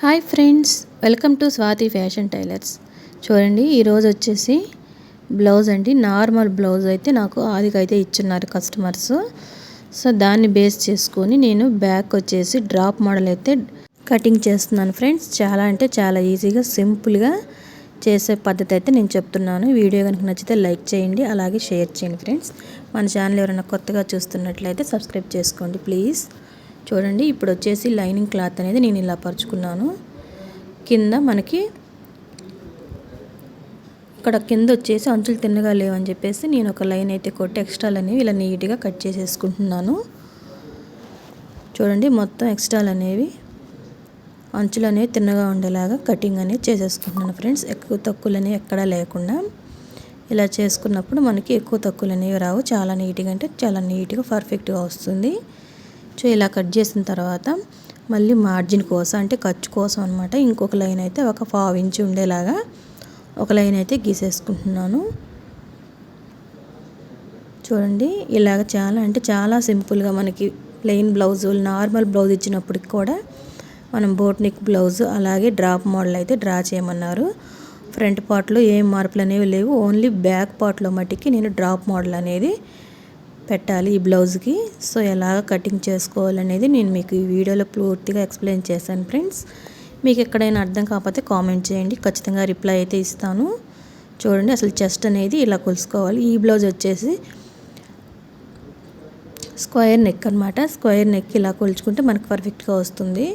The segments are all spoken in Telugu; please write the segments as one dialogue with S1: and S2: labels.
S1: Hi friends welcome to Swathi fashion tailors. చూడండి ఈరోజు వచ్చేసి బ్లౌజ్ అండి. నార్మల్ బ్లౌజ్ అయితే నాకు ఆదికైతే ఇచ్చున్నారు కస్టమర్స్. సో దాన్ని బేస్ చేసుకొని నేను బ్యాక్ వచ్చేసి డ్రాప్ మోడల్ అయితే కటింగ్ చేస్తున్నాను ఫ్రెండ్స్. చాలా అంటే చాలా ఈజీగా సింపుల్గా చేసే పద్ధతి అయితే నేను చెప్తున్నాను. వీడియో కనుక నచ్చితే లైక్ చేయండి అలాగే షేర్ చేయండి ఫ్రెండ్స్. మన ఛానల్ ఎవరైనా కొత్తగా చూస్తున్నట్లయితే సబ్స్క్రైబ్ చేసుకోండి ప్లీజ్. చూడండి ఇప్పుడు వచ్చేసి లైనింగ్ క్లాత్ అనేది నేను ఇలా పరుచుకున్నాను. కింద మనకి ఇక్కడ కింద వచ్చేసి అంచులు తిన్నగా లేవని చెప్పేసి నేను ఒక లైన్ అయితే కొట్టి ఎక్స్ట్రాలు అనేవి ఇలా నీట్గా కట్ చేసేసుకుంటున్నాను. చూడండి మొత్తం ఎక్స్ట్రాలు అనేవి అంచులు అనేవి తిన్నగా ఉండేలాగా కటింగ్ అనేది చేసేసుకుంటున్నాను ఫ్రెండ్స్. ఎక్కువ తక్కువలు అనేవి ఎక్కడా లేకుండా ఇలా చేసుకున్నప్పుడు మనకి ఎక్కువ తక్కువలు అనేవి రావు. చాలా నీట్గా అంటే చాలా నీట్గా పర్ఫెక్ట్గా వస్తుంది. సో ఇలా కట్ చేసిన తర్వాత మళ్ళీ మార్జిన్ కోసం అంటే ఖర్చు కోసం అనమాట ఇంకొక లైన్ అయితే ఒక పావు ఇంచు ఉండేలాగా ఒక లైన్ అయితే గీసేసుకుంటున్నాను. చూడండి ఇలాగ చాలా అంటే చాలా సింపుల్గా మనకి ప్లెయిన్ బ్లౌజ్ నార్మల్ బ్లౌజ్ ఇచ్చినప్పటికి కూడా మనం బోట్నిక్ బ్లౌజ్ అలాగే డ్రాప్ మోడల్ అయితే డ్రా చేయమన్నారు. ఫ్రంట్ పార్ట్లో ఏం మార్పులు అనేవి లేవు ఓన్లీ బ్యాక్ పార్ట్లో మట్టికి నేను డ్రాప్ మోడల్ అనేది పెట్టాలి ఈ బ్లౌజ్కి. సో ఎలాగ కటింగ్ చేసుకోవాలనేది నేను మీకు ఈ వీడియోలో పూర్తిగా ఎక్స్ప్లెయిన్ చేశాను ఫ్రెండ్స్. మీకు ఎక్కడైనా అర్థం కాకపోతే కామెంట్ చేయండి. ఖచ్చితంగా రిప్లై అయితే ఇస్తాను. చూడండి అసలు చెస్ట్ అనేది ఇలా కొలుసుకోవాలి. ఈ బ్లౌజ్ వచ్చేసి స్క్వేర్ నెక్ అనమాట స్క్వేర్ నెక్ ఇలా కొలుచుకుంటే మనకు పర్ఫెక్ట్గా వస్తుంది.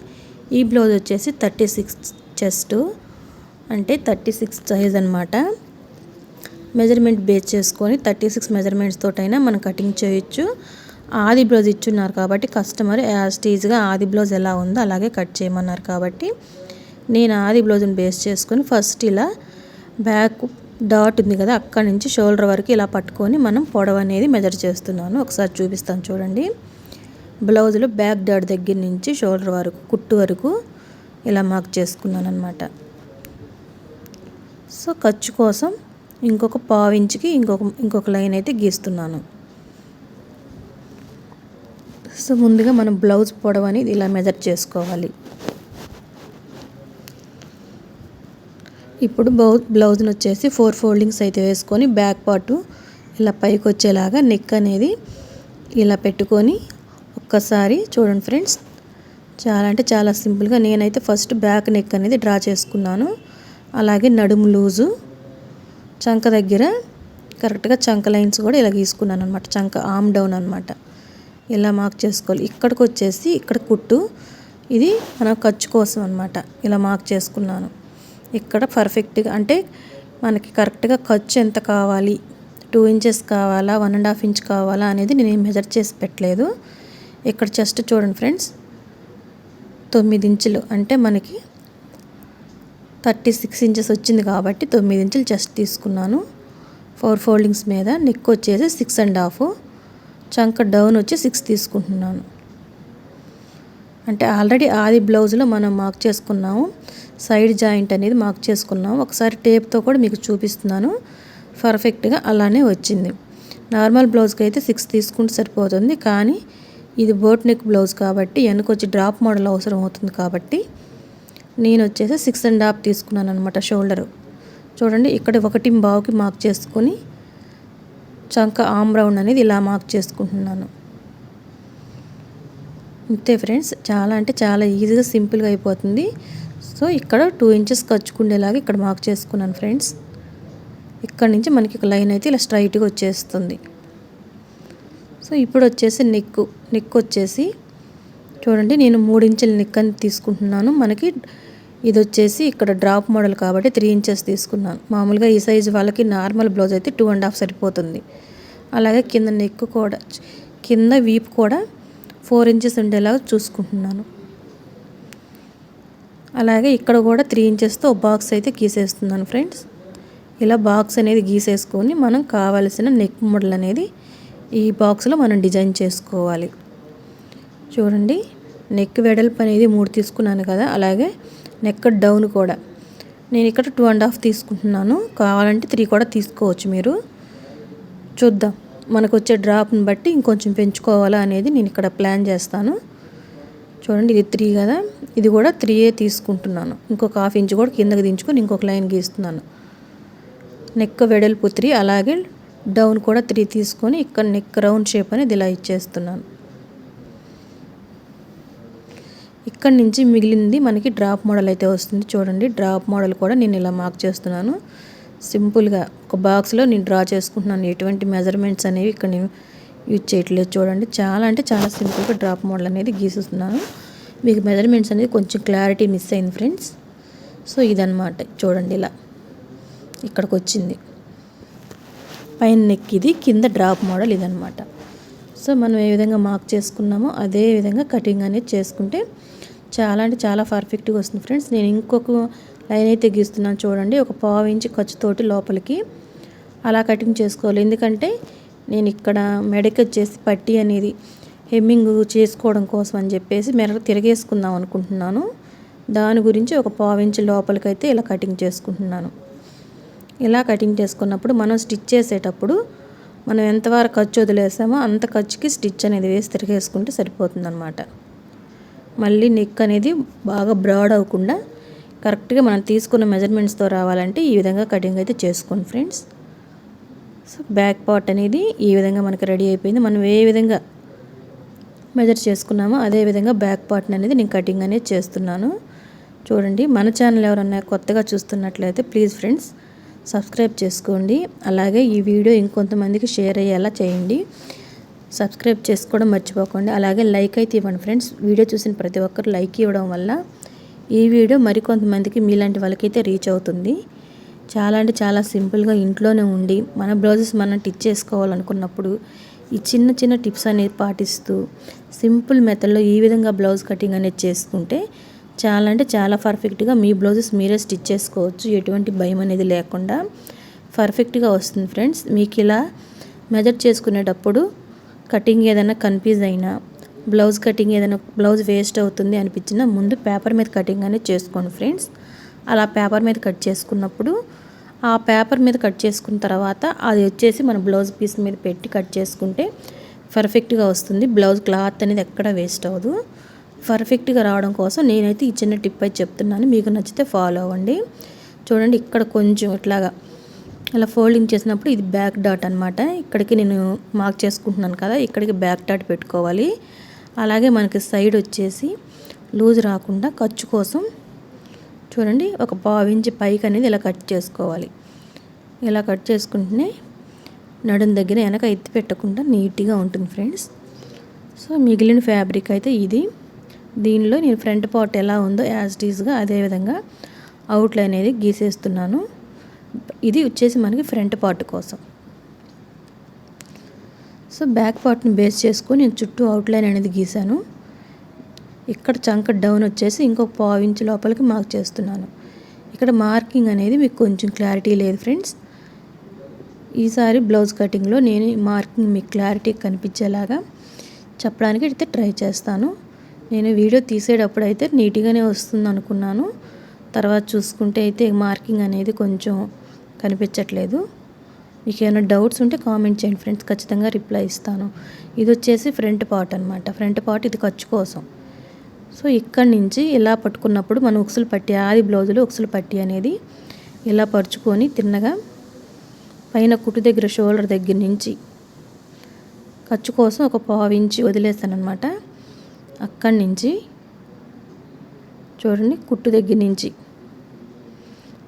S1: ఈ బ్లౌజ్ వచ్చేసి థర్టీ సిక్స్ చెస్ట్ అంటే థర్టీ సిక్స్ సైజ్ అనమాట మెజర్మెంట్ బేస్ చేసుకొని థర్టీ సిక్స్ మెజర్మెంట్స్ తోటైనా మనం కటింగ్ చేయొచ్చు. ఆది బ్లౌజ్ ఇచ్చున్నారు కాబట్టి కస్టమర్ యాజ్టీజ్గా ఆది బ్లౌజ్ ఎలా ఉందో అలాగే కట్ చేయమన్నారు కాబట్టి నేను ఆది బ్లౌజ్ని బేస్ చేసుకొని ఫస్ట్ ఇలా బ్యాక్ డాట్ ఉంది కదా అక్కడి నుంచి షోల్డర్ వరకు ఇలా పట్టుకొని మనం పొడవు అనేది మెజర్ చేస్తున్నాను. ఒకసారి చూపిస్తాను చూడండి. బ్లౌజ్లో బ్యాక్ డాట్ దగ్గర నుంచి షోల్డర్ వరకు కుట్టు వరకు ఇలా మార్క్ చేసుకున్నాను అనమాట సో ఖర్చు కోసం ఇంకొక పావు ఇంచుకి ఇంకొక ఇంకొక లైన్ అయితే గీస్తున్నాను. సో ముందుగా మనం బ్లౌజ్ పొడవు అనేది ఇలా మెజర్ చేసుకోవాలి. ఇప్పుడు బ్లౌజ్ బ్లౌజ్ని వచ్చేసి ఫోర్ ఫోల్డింగ్స్ అయితే వేసుకొని బ్యాక్ పార్టు ఇలా పైకి వచ్చేలాగా నెక్ అనేది ఇలా పెట్టుకొని ఒక్కసారి చూడండి ఫ్రెండ్స్. చాలా అంటే చాలా సింపుల్గా నేనైతే ఫస్ట్ బ్యాక్ నెక్ అనేది డ్రా చేసుకున్నాను. అలాగే నడుము లూజు చంక దగ్గర కరెక్ట్గా చంక లైన్స్ కూడా ఇలా గీసుకున్నాను అనమాట చంక ఆమ్ డౌన్ అనమాట ఇలా మార్క్ చేసుకోవాలి. ఇక్కడికి వచ్చేసి ఇక్కడ కుట్టు. ఇది మన ఖర్చు కోసం అనమాట ఇలా మార్క్ చేసుకున్నాను. ఇక్కడ పర్ఫెక్ట్గా అంటే మనకి కరెక్ట్గా ఖర్చు ఎంత కావాలి? టూ ఇంచెస్ కావాలా? వన్ అండ్ హాఫ్ ఇంచ్ కావాలా? అనేది నేను మెజర్ చేసి పెట్టలేదు. ఇక్కడ జస్ట్ చూడండి ఫ్రెండ్స్ తొమ్మిది ఇంచులు. అంటే మనకి థర్టీ సిక్స్ ఇంచెస్ వచ్చింది కాబట్టి తొమ్మిది ఇంచులు చెస్ట్ తీసుకున్నాను. ఫోర్ ఫోల్డింగ్స్ మీద నెక్ వచ్చేసి సిక్స్ అండ్ హాఫ్ చంక డౌన్ వచ్చి సిక్స్ తీసుకుంటున్నాను. అంటే ఆల్రెడీ ఆది బ్లౌజ్లో మనం మార్క్ చేసుకున్నాము. సైడ్ జాయింట్ అనేది మార్క్ చేసుకున్నాము. ఒకసారి టేప్తో కూడా మీకు చూపిస్తున్నాను. పర్ఫెక్ట్గా అలానే వచ్చింది. నార్మల్ బ్లౌజ్కి అయితే సిక్స్ తీసుకుంటే సరిపోతుంది. కానీ ఇది బోట్ నెక్ బ్లౌజ్ కాబట్టి వెనకొచ్చి డ్రాప్ మోడల్ అవసరం అవుతుంది కాబట్టి నేను వచ్చేసి సిక్స్ అండ్ హాఫ్ తీసుకున్నాను అనమాట షోల్డర్ చూడండి ఇక్కడ ఒకటి బావుకి మార్క్ చేసుకొని చంక ఆమ్ రౌండ్ అనేది ఇలా మార్క్ చేసుకుంటున్నాను. అంతే ఫ్రెండ్స్ చాలా అంటే చాలా ఈజీగా సింపుల్గా అయిపోతుంది. సో ఇక్కడ టూ ఇంచెస్ ఖర్చుకుండేలాగా ఇక్కడ మార్క్ చేసుకున్నాను ఫ్రెండ్స్ ఇక్కడ నుంచి మనకి ఒక లైన్ అయితే ఇలా స్ట్రైట్గా వచ్చేస్తుంది. సో ఇప్పుడు వచ్చేసి నెక్ నెక్ వచ్చేసి చూడండి నేను మూడు ఇంచుల నెక్ అని తీసుకుంటున్నాను. మనకి ఇది వచ్చేసి ఇక్కడ డ్రాప్ మోడల్ కాబట్టి త్రీ ఇంచెస్ తీసుకున్నాను. మామూలుగా ఈ సైజు వాళ్ళకి నార్మల్ బ్లౌజ్ అయితే టూ అండ్ హాఫ్ సరిపోతుంది. అలాగే కింద నెక్ కూడా కింద వీప్ కూడా ఫోర్ ఇంచెస్ ఉండేలాగా చూసుకుంటున్నాను. అలాగే ఇక్కడ కూడా త్రీ ఇంచెస్తో బాక్స్ అయితే గీసేస్తున్నాను ఫ్రెండ్స్. ఇలా బాక్స్ అనేది గీసేసుకొని మనం కావలసిన నెక్ మోడల్ అనేది ఈ బాక్స్లో మనం డిజైన్ చేసుకోవాలి. చూడండి నెక్ వెడల్పు అనేది మూడు తీసుకున్నాను కదా అలాగే నెక్ డౌన్ కూడా. నేను ఇక్కడ టూ అండ్ హాఫ్ తీసుకుంటున్నాను. కావాలంటే త్రీ కూడా తీసుకోవచ్చు మీరు. చూద్దాం. మనకు వచ్చే డ్రాప్ని బట్టి ఇంకొంచెం పెంచుకోవాలా అనేది నేను ఇక్కడ ప్లాన్ చేస్తాను. చూడండి ఇది త్రీ కదా. ఇది కూడా త్రీయే తీసుకుంటున్నాను. ఇంకొక హాఫ్ ఇంచ్ కూడా కిందకి దించుకొని ఇంకొక లైన్ గీస్తున్నాను. నెక్ వెడల్పు త్రీ అలాగే డౌన్ కూడా త్రీ తీసుకొని ఇక్కడ నెక్ రౌండ్ షేప్ అనేది ఇలా ఇచ్చేస్తున్నాను. ఇక్కడ నుంచి మిగిలింది మనకి డ్రాప్ మోడల్ అయితే వస్తుంది. చూడండి డ్రాప్ మోడల్ కూడా నేను ఇలా మార్క్ చేస్తున్నాను. సింపుల్గా ఒక బాక్స్లో నేను డ్రా చేసుకుంటున్నాను. ఎటువంటి మెజర్మెంట్స్ అనేవి ఇక్కడ నేను యూజ్ చేయట్లేదు. చూడండి చాలా అంటే చాలా సింపుల్గా డ్రాప్ మోడల్ అనేది గీస్తున్నాను మీకు మెజర్మెంట్స్ అనేది కొంచెం క్లారిటీ మిస్ అయింది ఫ్రెండ్స్ సో ఇదనమాట చూడండి ఇలా ఇక్కడికి వచ్చింది. పైన నెక్ ఇది కింద డ్రాప్ మోడల్ ఇదనమాట సో మనం ఏ విధంగా మార్క్ చేసుకున్నామో అదే విధంగా కటింగ్ అనేది చేసుకుంటే చాలా అంటే చాలా పర్ఫెక్ట్గా వస్తుంది ఫ్రెండ్స్. నేను ఇంకొక లైన్ అయితే గీస్తున్నాను చూడండి. ఒక పావు ఇంచి ఖర్చుతోటి లోపలికి అలా కటింగ్ చేసుకోవాలి. ఎందుకంటే నేను ఇక్కడ మెడకి వచ్చేసి పట్టి అనేది హెమ్మింగ్ చేసుకోవడం కోసం అని చెప్పేసి మెడ తిరగేసుకుందాం అనుకుంటున్నాను. దాని గురించి ఒక పావు ఇంచి లోపలికైతే ఇలా కటింగ్ చేసుకుంటున్నాను. ఇలా కటింగ్ చేసుకున్నప్పుడు మనం స్టిచ్ చేసేటప్పుడు మనం ఎంతవరకు ఖర్చు వదిలేసామో అంత ఖర్చుకి స్టిచ్ అనేది వేసి తిరిగేసుకుంటే సరిపోతుందనమాట మళ్ళీ నెక్ అనేది బాగా బ్రాడ్ అవ్వకుండా కరెక్ట్గా మనం తీసుకున్న మెజర్మెంట్స్తో రావాలంటే ఈ విధంగా కటింగ్ అయితే చేసుకోండి ఫ్రెండ్స్ సో బ్యాక్ పార్ట్ అనేది ఈ విధంగా మనకి రెడీ అయిపోయింది. మనం ఏ విధంగా మెజర్ చేసుకున్నామో అదే విధంగా బ్యాక్ పార్ట్ అనేది నేను కటింగ్ అనేది చేస్తున్నాను. చూడండి మన ఛానల్ ఎవరన్నా కొత్తగా చూస్తున్నట్లయితే ప్లీజ్ ఫ్రెండ్స్ సబ్స్క్రైబ్ చేసుకోండి. అలాగే ఈ వీడియో ఇంకొంతమందికి షేర్ అయ్యేలా చేయండి. సబ్స్క్రైబ్ చేసుకోవడం మర్చిపోకండి. అలాగే లైక్ అయితే ఇవ్వండి ఫ్రెండ్స్. వీడియో చూసిన ప్రతి ఒక్కరు లైక్ ఇవ్వడం వల్ల ఈ వీడియో మరికొంతమందికి మీలాంటి వాళ్ళకైతే రీచ్ అవుతుంది. చాలా అంటే చాలా సింపుల్గా ఇంట్లోనే ఉండి మన బ్లౌజెస్ మనం టిచ్ చేసుకోవాలనుకున్నప్పుడు ఈ చిన్న చిన్న టిప్స్ అనేది పాటిస్తూ సింపుల్ మెథడ్లో ఈ విధంగా బ్లౌజ్ కటింగ్ అనేది చేసుకుంటే చాలా అంటే చాలా పర్ఫెక్ట్గా మీ బ్లౌజెస్ మీరే స్టిచ్ చేసుకోవచ్చు. ఎటువంటి భయం అనేది లేకుండా పర్ఫెక్ట్గా వస్తుంది ఫ్రెండ్స్ మీకు ఇలా మెజర్ చేసుకునేటప్పుడు కటింగ్ ఏదైనా కన్ఫ్యూజ్ అయినా బ్లౌజ్ కటింగ్ ఏదైనా బ్లౌజ్ వేస్ట్ అవుతుంది అనిపించినా ముందు పేపర్ మీద కటింగ్ అనేది చేసుకోండి ఫ్రెండ్స్ అలా పేపర్ మీద కట్ చేసుకున్నప్పుడు ఆ పేపర్ మీద కట్ చేసుకున్న తర్వాత అది వచ్చేసి మన బ్లౌజ్ పీస్ మీద పెట్టి కట్ చేసుకుంటే పర్ఫెక్ట్గా వస్తుంది. బ్లౌజ్ క్లాత్ అనేది ఎక్కడ వేస్ట్ అవ్వదు. పర్ఫెక్ట్గా రావడం కోసం నేనైతే ఈ చిన్న టిప్ అయితే చెప్తున్నాను. మీకు నచ్చితే ఫాలో అవ్వండి. చూడండి ఇక్కడ కొంచెం ఇట్లాగా ఇలా ఫోల్డింగ్ చేసినప్పుడు ఇది బ్యాక్ డాట్ అనమాట ఇక్కడికి నేను మార్క్ చేసుకుంటున్నాను కదా ఇక్కడికి బ్యాక్ డాట్ పెట్టుకోవాలి. అలాగే మనకి సైడ్ వచ్చేసి లూజ్ రాకుండా ఖర్చు కోసం చూడండి ఒక పావించి పైకి అనేది ఇలా కట్ చేసుకోవాలి. ఇలా కట్ చేసుకుంటేనే నడుం దగ్గర వెనక ఎత్తి పెట్టకుండా నీట్గా ఉంటుంది ఫ్రెండ్స్. సో మిగిలిన ఫ్యాబ్రిక్ అయితే ఇది. దీనిలో నేను ఫ్రంట్ పార్ట్ ఎలా ఉందో యాజ్ టీజ్గా అదేవిధంగా అవుట్లైన్ అనేది గీసేస్తున్నాను. ఇది వచ్చేసి మనకి ఫ్రంట్ పార్ట్ కోసం. సో బ్యాక్ పార్ట్ని బేస్ చేసుకొని నేను చుట్టూ అవుట్లైన్ అనేది గీసాను ఇక్కడ చంక డౌన్ వచ్చేసి ఇంకొక పావు ఇంచు లోపలికి మార్క్ చేస్తున్నాను. ఇక్కడ మార్కింగ్ అనేది మీకు కొంచెం క్లారిటీ లేదు ఫ్రెండ్స్. ఈసారి బ్లౌజ్ కటింగ్లో నేను మార్కింగ్ మీకు క్లారిటీ కనిపించేలాగా చెప్పడానికి అయితే ట్రై చేస్తాను. నేను వీడియో తీసేటప్పుడు అయితే నీట్గానే వస్తుంది అనుకున్నాను. తర్వాత చూసుకుంటే అయితే మార్కింగ్ అనేది కొంచెం కనిపించట్లేదు. మీకు ఏమైనా డౌట్స్ ఉంటే కామెంట్ చేయండి ఫ్రెండ్స్ ఖచ్చితంగా రిప్లై ఇస్తాను. ఇది వచ్చేసి ఫ్రంట్ పార్ట్ అనమాట ఫ్రంట్ పార్ట్ ఇది ఖర్చు కోసం. సో ఇక్కడి నుంచి ఇలా పట్టుకున్నప్పుడు మనం ఉక్సులు పట్టి ఆది బ్లౌజులు ఉక్సులు పట్టి అనేది ఇలా పరుచుకొని తిన్నగా పైన కుట్టు దగ్గర షోల్డర్ దగ్గర నుంచి ఖర్చు కోసం ఒక పావు ఇంచి వదిలేస్తాను అనమాట అక్కడి నుంచి చూడండి కుట్టు దగ్గర నుంచి.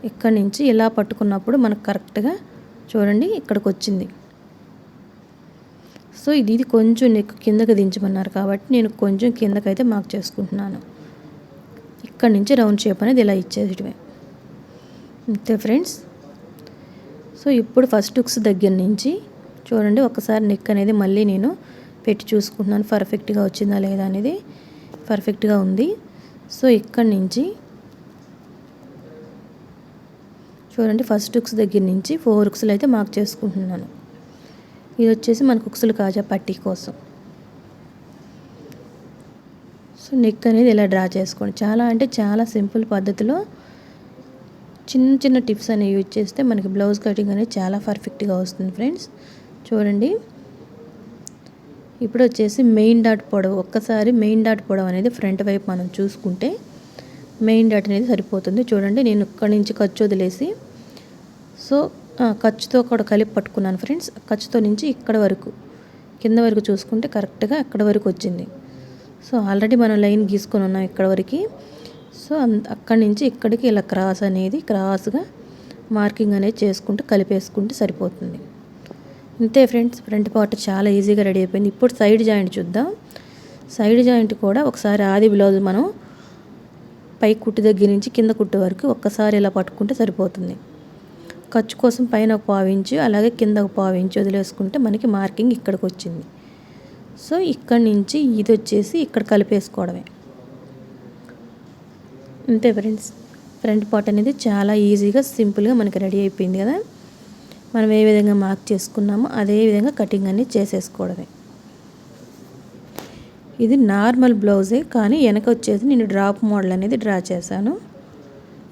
S1: ఇక్కడి నుంచి ఇలా పట్టుకున్నప్పుడు మనకు కరెక్ట్గా చూడండి ఇక్కడికి వచ్చింది సో ఇది ఇది కొంచెం నెక్ కిందకి దించమన్నారు కాబట్టి నేను కొంచెం కిందకైతే మార్క్ చేసుకుంటున్నాను. ఇక్కడ నుంచి రౌండ్ షేప్ అనేది ఇలా ఇచ్చేదివే అంతే ఫ్రెండ్స్. సో ఇప్పుడు ఫస్ట్ హుక్స్ దగ్గర నుంచి చూడండి ఒకసారి నెక్ అనేది మళ్ళీ నేను పెట్టి చూసుకుంటున్నాను. పర్ఫెక్ట్గా వచ్చిందా లేదా అనేది పర్ఫెక్ట్గా ఉంది. సో ఇక్కడి నుంచి చూడండి ఫస్ట్ హుక్స్ దగ్గర నుంచి ఫోర్ హుక్స్లు అయితే మార్క్ చేసుకుంటున్నాను. ఇది వచ్చేసి మనకు హుక్స్లు కాజా పట్టీ కోసం. సో నెక్ అనేది ఇలా డ్రా చేసుకోండి? చాలా అంటే చాలా సింపుల్ పద్ధతిలో చిన్న చిన్న టిప్స్ అనేవి యూజ్ చేస్తే మనకి బ్లౌజ్ కటింగ్ అనేది చాలా పర్ఫెక్ట్గా వస్తుంది ఫ్రెండ్స్ చూడండి. ఇప్పుడు వచ్చేసి మెయిన్ డాట్ పొడవు ఒక్కసారి మెయిన్ డాట్ పొడవు అనేది ఫ్రంట్ వైపు మనం చూసుకుంటే మెయిన్ డాట్ అనేది సరిపోతుంది. చూడండి నేను ఇక్కడి నుంచి ఖర్చు వదిలేసి సో ఖర్చుతో కూడా కలిపి పట్టుకున్నాను ఫ్రెండ్స్. ఖర్చుతో నుంచి ఇక్కడ వరకు కింద వరకు చూసుకుంటే కరెక్ట్గా అక్కడ వరకు వచ్చింది. సో ఆల్రెడీ మనం లైన్ గీసుకొని ఉన్నాం ఇక్కడ వరకు. సో అక్కడి నుంచి ఇక్కడికి ఇలా క్రాస్ అనేది క్రాస్గా మార్కింగ్ అనేది చేసుకుంటూ కలిపేసుకుంటే సరిపోతుంది. ఇంతే ఫ్రెండ్స్ ఫ్రంట్ పార్ట్ చాలా ఈజీగా రెడీ అయిపోయింది. ఇప్పుడు సైడ్ జాయింట్ చూద్దాం. సైడ్ జాయింట్ కూడా ఒకసారి ఆది బ్లౌజ్ మనం పై కుట్టు దగ్గర నుంచి కింద కుట్టు వరకు ఒక్కసారి ఇలా పట్టుకుంటే సరిపోతుంది. ఖర్చు కోసం పైన ఒక పావించు అలాగే కింద ఒక పావించు వదిలేసుకుంటే మనకి మార్కింగ్ ఇక్కడికి వచ్చింది. సో ఇక్కడి నుంచి ఇది వచ్చేసి ఇక్కడ కలిపేసుకోవడమే. అంతే ఫ్రెండ్స్ ఫ్రంట్ పార్ట్ అనేది చాలా ఈజీగా సింపుల్గా మనకి రెడీ అయిపోయింది కదా. మనం ఏ విధంగా మార్క్ చేసుకున్నామో అదే విధంగా కటింగ్ అనేది చేసేసుకోవడమే. ఇది నార్మల్ బ్లౌజే కానీ వెనక వచ్చేసి నేను డ్రాప్ మోడల్ అనేది డ్రా చేశాను.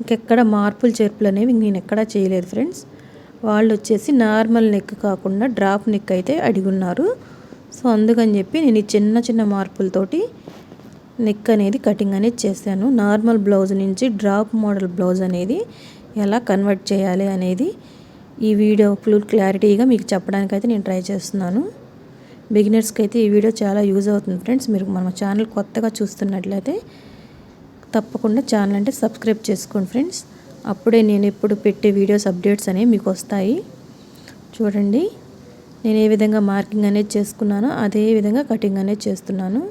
S1: ఇంకెక్కడ మార్పులు చేర్పులు అనేవి నేను ఎక్కడా చేయలేదు ఫ్రెండ్స్. వాళ్ళు వచ్చేసి నార్మల్ నెక్ కాకుండా డ్రాప్ నెక్ అయితే అడిగున్నారు సో అందుకని చెప్పి నేను ఈ చిన్న చిన్న మార్పులతోటి నెక్ అనేది కటింగ్ అనేది చేశాను. నార్మల్ బ్లౌజ్ నుంచి డ్రాప్ మోడల్ బ్లౌజ్ అనేది ఎలా కన్వర్ట్ చేయాలి అనేది ఈ వీడియో ఫుల్ క్లారిటీగా మీకు చెప్పడానికి అయితే నేను ట్రై చేస్తున్నాను. బిగినర్స్కి అయితే ఈ వీడియో చాలా యూజ్ అవుతుంది ఫ్రెండ్స్. మీరు మన ఛానల్ కొత్తగా చూస్తున్నట్లయితే తప్పకుండా ఛానల్ అంటే సబ్స్క్రైబ్ చేసుకోండి ఫ్రెండ్స్. అప్పుడే నేను ఎప్పుడు పెట్టే వీడియోస్ అప్డేట్స్ అనేవి మీకు వస్తాయి. చూడండి నేను ఏ విధంగా మార్కింగ్ అనేది చేసుకున్నానో అదే విధంగా కటింగ్ అనేది చేస్తున్నాను.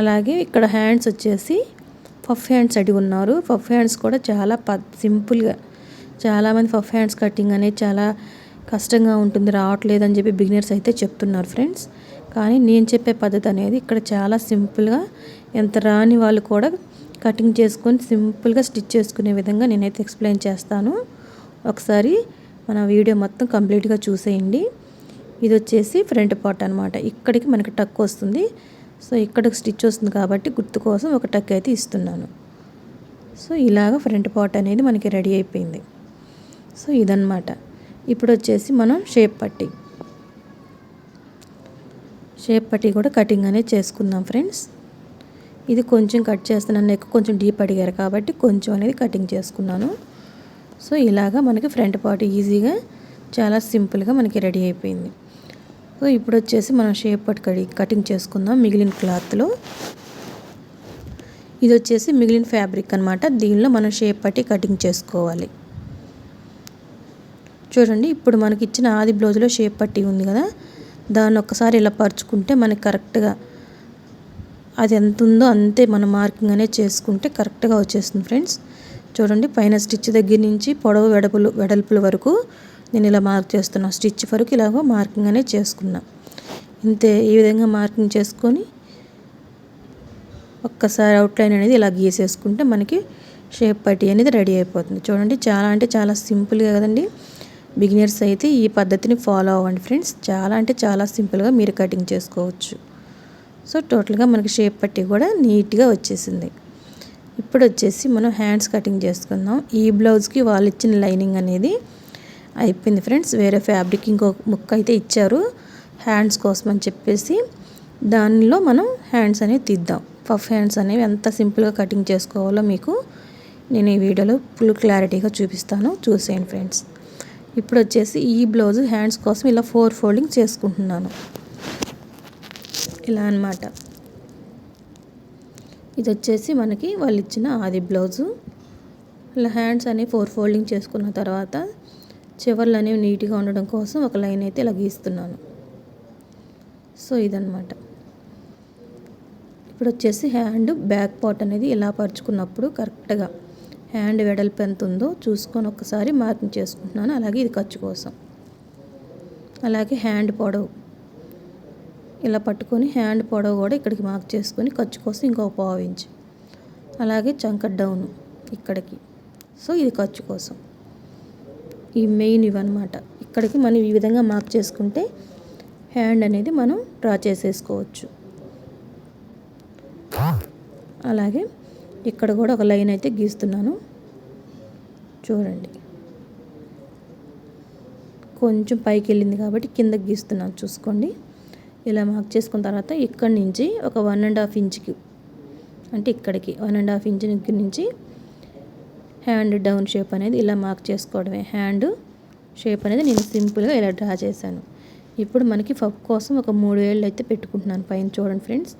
S1: అలాగే ఇక్కడ హ్యాండ్స్ వచ్చేసి పఫ్ హ్యాండ్స్ అడిగి ఉన్నారు. పఫ్ హ్యాండ్స్ కూడా చాలా ప సింపుల్గా చాలామంది పఫ్ హ్యాండ్స్ కటింగ్ అనేది చాలా కష్టంగా ఉంటుంది రావట్లేదు అని చెప్పి బిగినర్స్ అయితే చెప్తున్నారు ఫ్రెండ్స్. కానీ నేను చెప్పే పద్ధతి అనేది ఇక్కడ చాలా సింపుల్గా ఎంత రాని వాళ్ళు కూడా కటింగ్ చేసుకొని సింపుల్గా స్టిచ్ చేసుకునే విధంగా నేనైతే ఎక్స్ప్లెయిన్ చేస్తాను. ఒకసారి మన వీడియో మొత్తం కంప్లీట్గా చూసేయండి. ఇది వచ్చేసి ఫ్రంట్ పార్ట్ అనమాట ఇక్కడికి మనకి టక్ వస్తుంది. సో ఇక్కడికి స్టిచ్ వస్తుంది కాబట్టి గుర్తు కోసం ఒక టక్ అయితే ఇస్తున్నాను. సో ఇలాగ ఫ్రంట్ పార్ట్ అనేది మనకి రెడీ అయిపోయింది. సో ఇదనమాట ఇప్పుడు వచ్చేసి మనం షేప్ పట్టి. షేప్ పట్టి కూడా కటింగ్ అనేది చేసుకుందాం ఫ్రెండ్స్. ఇది కొంచెం కట్ చేస్తున్నాను నెక్ కొంచెం డీప్ అడిగారు కాబట్టి కొంచెం అనేది కటింగ్ చేసుకున్నాను. సో ఇలాగా మనకి ఫ్రంట్ పార్ట్ ఈజీగా చాలా సింపుల్గా మనకి రెడీ అయిపోయింది. సో ఇప్పుడు వచ్చేసి మనం షేప్ పట్టి కడి కటింగ్ చేసుకుందాం మిగిలిన క్లాత్లో. ఇది వచ్చేసి మిగిలిన ఫ్యాబ్రిక్ అనమాట దీనిలో మనం షేప్ పట్టి కటింగ్ చేసుకోవాలి. చూడండి ఇప్పుడు మనకి ఇచ్చిన ఆది బ్లౌజ్లో షేప్ పట్టి ఉంది కదా. దాన్ని ఒక్కసారి ఇలా పరుచుకుంటే మనకి కరెక్ట్గా అది ఎంత ఉందో అంతే మనం మార్కింగ్ అనేది చేసుకుంటే కరెక్ట్గా వచ్చేస్తుంది ఫ్రెండ్స్. చూడండి పైన స్టిచ్ దగ్గర నుంచి పొడవు వెడపులు వెడల్పుల వరకు నేను ఇలా మార్క్ చేస్తున్నా. స్టిచ్ వరకు ఇలాగో మార్కింగ్ అనేది చేసుకున్నా. ఇంతే ఈ విధంగా మార్కింగ్ చేసుకొని ఒక్కసారి అవుట్లైన్ అనేది ఇలా గీసేసుకుంటే మనకి షేప్ పట్టి అనేది రెడీ అయిపోతుంది. చూడండి చాలా అంటే చాలా సింపుల్గా కదండి. బిగినర్స్ అయితే ఈ పద్ధతిని ఫాలో అవ్వండి ఫ్రెండ్స్. చాలా అంటే చాలా సింపుల్గా మీరు కటింగ్ చేసుకోవచ్చు. సో టోటల్గా మనకి షేప్ పట్టి కూడా నీట్గా వచ్చేసింది. ఇప్పుడు వచ్చేసి మనం హ్యాండ్స్ కటింగ్ చేసుకుందాం. ఈ బ్లౌజ్కి వాళ్ళు ఇచ్చిన లైనింగ్ అనేది అయిపోయింది ఫ్రెండ్స్. వేరే ఫ్యాబ్రిక్ ఇంకో ముక్క అయితే ఇచ్చారు. హ్యాండ్స్ కోసం అని చెప్పేసి దానిలో మనం హ్యాండ్స్ అనేవి తీద్దాం. పఫ్ హ్యాండ్స్ అనేవి ఎంత సింపుల్గా కటింగ్ చేసుకోవాలో మీకు నేను ఈ వీడియోలో ఫుల్ క్లారిటీగా చూపిస్తాను. చూసేయండి ఫ్రెండ్స్. ఇప్పుడు వచ్చేసి ఈ బ్లౌజ్ హ్యాండ్స్ కోసం ఇలా ఫోర్ ఫోల్డింగ్ చేసుకుంటున్నాను. ఇలా అనమాట ఇది వచ్చేసి మనకి వాళ్ళు ఇచ్చిన ఆది బ్లౌజు. ఇలా హ్యాండ్స్ అనేవి ఫోర్ ఫోల్డింగ్ చేసుకున్న తర్వాత చివర్లు అనేవి నీట్గా ఉండడం కోసం ఒక లైన్ అయితే ఇలా గీస్తున్నాను. సో ఇదనమాట ఇప్పుడు వచ్చేసి హ్యాండ్ బ్యాక్ పార్ట్ అనేది ఇలా పరుచుకున్నప్పుడు కరెక్ట్గా హ్యాండ్ వెడల్పు ఎంత ఉందో చూసుకొని ఒకసారి మార్కింగ్ చేసుకుంటున్నాను. అలాగే ఇది ఖర్చు కోసం. అలాగే హ్యాండ్ పొడవు. ఇలా పట్టుకొని హ్యాండ్ పొడవు కూడా ఇక్కడికి మార్క్ చేసుకొని ఖర్చు కోసం ఇంకొక పావు ఇంచ్. అలాగే చంక డౌన్ ఇక్కడికి. సో ఇది ఖర్చు కోసం. ఈ మెయిన్ ఇవన్నమాట. ఇక్కడికి మనం ఈ విధంగా మార్క్ చేసుకుంటే హ్యాండ్ అనేది మనం డ్రా చేసేసుకోవచ్చు. అలాగే ఇక్కడ కూడా ఒక లైన్ అయితే గీస్తున్నాను. చూడండి. కొంచెం పైకి వెళ్ళింది కాబట్టి కిందకి గీస్తున్నాను చూసుకోండి. ఇలా మార్క్ చేసుకున్న తర్వాత ఇక్కడి నుంచి ఒక వన్ అండ్ హాఫ్ ఇంచ్కి అంటే ఇక్కడికి వన్ అండ్ హాఫ్ ఇంచ్ దగ్గర నుంచి హ్యాండ్ డౌన్ షేప్ అనేది ఇలా మార్క్ చేసుకోవడమే. హ్యాండ్ షేప్ అనేది నేను సింపుల్గా ఇలా డ్రా చేశాను. ఇప్పుడు మనకి ఫప్ కోసం ఒక మూడు వేళ్ళు అయితే పెట్టుకుంటున్నాను పైన చూడండి ఫ్రెండ్స్.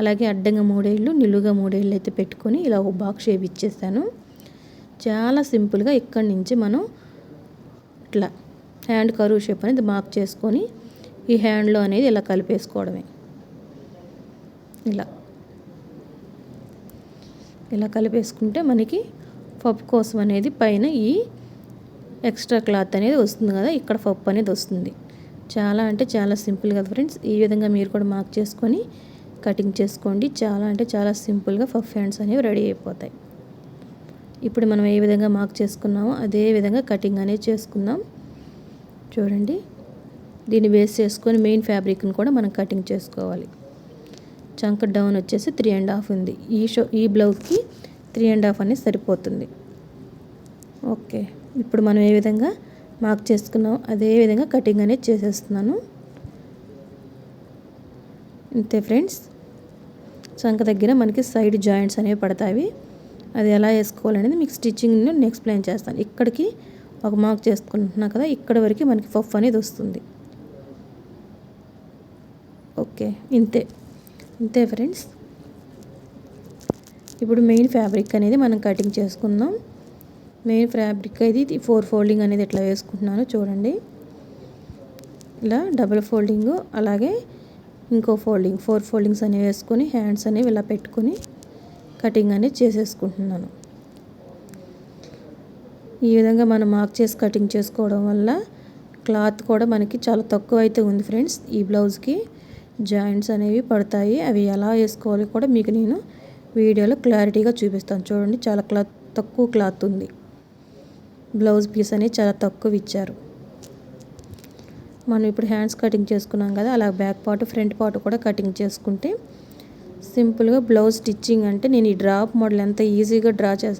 S1: అలాగే అడ్డంగా మూడేళ్ళు నిలువుగా మూడేళ్ళు అయితే పెట్టుకొని ఇలా ఒక బాక్స్ షేప్ ఇచ్చేసాను. చాలా సింపుల్గా ఇక్కడి నుంచి మనం ఇట్లా హ్యాండ్ కరువు షేప్ అనేది మార్క్ చేసుకొని ఈ హ్యాండ్లో అనేది ఇలా కలిపేసుకోవడమే. ఇలా. ఇలా కలిపేసుకుంటే మనకి పప్పు కోసం అనేది పైన ఈ ఎక్స్ట్రా క్లాత్ అనేది వస్తుంది కదా ఇక్కడ పప్పు అనేది వస్తుంది. చాలా అంటే చాలా సింపుల్ కదా ఫ్రెండ్స్ ఈ విధంగా మీరు కూడా మార్క్ చేసుకొని కటింగ్ చేసుకోండి. చాలా అంటే చాలా సింపుల్గా పఫ్ హ్యాండ్స్ అనేవి రెడీ అయిపోతాయి. ఇప్పుడు మనం ఏ విధంగా మార్క్ చేసుకున్నామో అదే విధంగా కటింగ్ అనేది చేసుకుందాం. చూడండి. దీన్ని బేస్ చేసుకొని మెయిన్ ఫ్యాబ్రిక్ని కూడా మనం కటింగ్ చేసుకోవాలి. చంక డౌన్ వచ్చేసి త్రీ అండ్ హాఫ్ ఉంది. ఈ షో ఈ బ్లౌజ్కి త్రీ అండ్ హాఫ్ అనేది సరిపోతుంది. ఓకే. ఇప్పుడు మనం ఏ విధంగా మార్క్ చేసుకున్నాం అదే విధంగా కటింగ్ అనేది చేసేస్తున్నాను. అంతే ఫ్రెండ్స్. చంక దగ్గర మనకి సైడ్ జాయింట్స్ అనేవి పడతాయి. అది ఎలా వేసుకోవాలనేది మీకు స్టిచ్చింగ్ నేను ఎక్స్ప్లెయిన్ చేస్తాను. ఇక్కడికి ఒక మార్క్ చేసుకుంటున్నా కదా ఇక్కడ వరకు మనకి పఫ్ అనేది వస్తుంది. ఓకే ఇంతే. ఇంతే ఫ్రెండ్స్. ఇప్పుడు మెయిన్ ఫ్యాబ్రిక్ అనేది మనం కటింగ్ చేసుకుందాం. మెయిన్ ఫ్యాబ్రిక్ ఇది ఫోర్ ఫోల్డింగ్ అనేది ఎట్లా వేసుకుంటున్నాను చూడండి. ఇలా డబుల్ ఫోల్డింగ్ అలాగే ఇంకో ఫోల్డింగ్ ఫోర్ ఫోల్డింగ్స్ అనేవి వేసుకొని హ్యాండ్స్ అనేవి ఇలా పెట్టుకొని కటింగ్ అనేది చేసేసుకుంటున్నాను. ఈ విధంగా మనం మార్క్ చేసి కటింగ్ చేసుకోవడం వల్ల క్లాత్ కూడా మనకి చాలా తక్కువ అయితే ఉంది ఫ్రెండ్స్. ఈ బ్లౌజ్కి జాయింట్స్ అనేవి పడతాయి. అవి ఎలా వేసుకోవాలి కూడా మీకు నేను వీడియోలో క్లారిటీగా చూపిస్తాను. చూడండి చాలా క్లాత్ తక్కువ క్లాత్ ఉంది. బ్లౌజ్ పీస్ అనేది చాలా తక్కువ ఇచ్చారు. మనం ఇప్పుడు హ్యాండ్స్ కటింగ్ చేసుకున్నాం కదా అలా బ్యాక్ పార్ట్ ఫ్రంట్ పార్ట్ కూడా కటింగ్ చేసుకుంటే సింపుల్గా బ్లౌజ్ స్టిచ్చింగ్ అంటే నేను ఈ డ్రాప్ మోడల్ ఎంత ఈజీగా డ్రా చే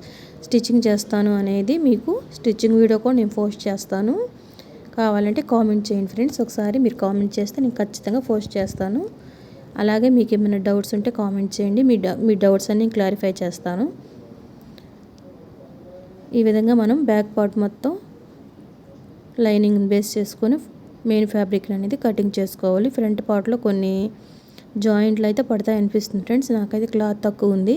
S1: స్టిచ్చింగ్ చేస్తాను అనేది మీకు స్టిచ్చింగ్ వీడియో కూడా నేను పోస్ట్ చేస్తాను. కావాలంటే కామెంట్ చేయండి ఫ్రెండ్స్ ఒకసారి మీరు కామెంట్ చేస్తే నేను ఖచ్చితంగా పోస్ట్ చేస్తాను. అలాగే మీకు ఏమైనా డౌట్స్ ఉంటే కామెంట్ చేయండి మీ మీ డౌట్స్ అన్ని క్లారిఫై చేస్తాను. ఈ విధంగా మనం బ్యాక్ పార్ట్ మొత్తం లైనింగ్ బేస్ చేసుకొని మెయిన్ ఫ్యాబ్రిక్ అనేది కటింగ్ చేసుకోవాలి. ఫ్రంట్ పార్ట్లో కొన్ని జాయింట్లు అయితే పడతాయి అనిపిస్తుంది ఫ్రెండ్స్. నాకైతే క్లాత్ తక్కువ ఉంది.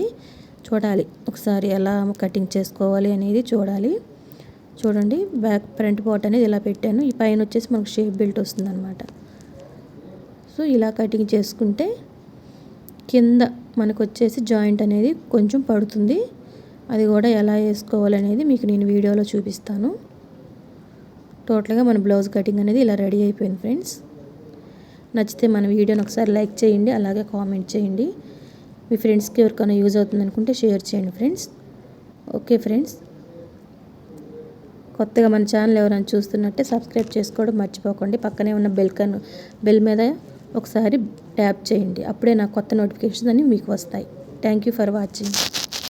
S1: చూడాలి. ఒకసారి ఎలా కటింగ్ చేసుకోవాలి అనేది చూడాలి. చూడండి. బ్యాక్ ఫ్రంట్ పార్ట్ అనేది ఇలా పెట్టాను. ఈ పైన వచ్చేసి మనకు షేప్ బెల్ట్ వస్తుంది అనమాట సో ఇలా కటింగ్ చేసుకుంటే కింద మనకు వచ్చేసి జాయింట్ అనేది కొంచెం పడుతుంది. అది కూడా ఎలా వేసుకోవాలనేది మీకు నేను వీడియోలో చూపిస్తాను. టోటల్గా మన బ్లౌజ్ కటింగ్ అనేది ఇలా రెడీ అయిపోయింది ఫ్రెండ్స్. నచ్చితే మన వీడియోని ఒకసారి లైక్ చేయండి అలాగే కామెంట్ చేయండి. మీ ఫ్రెండ్స్కి ఎవరికైనా యూజ్ అవుతుంది అనుకుంటే షేర్ చేయండి ఫ్రెండ్స్. Okay friends. కొత్తగా మన ఛానల్ ఎవరైనా చూస్తున్నట్టే సబ్స్క్రైబ్ చేసుకోవడం మర్చిపోకండి. పక్కనే ఉన్న బెల్కన్ బెల్ మీద ఒకసారి ట్యాప్ చేయండి. అప్పుడే నా కొత్త నోటిఫికేషన్స్ అన్నీ మీకు వస్తాయి. Thank you for watching.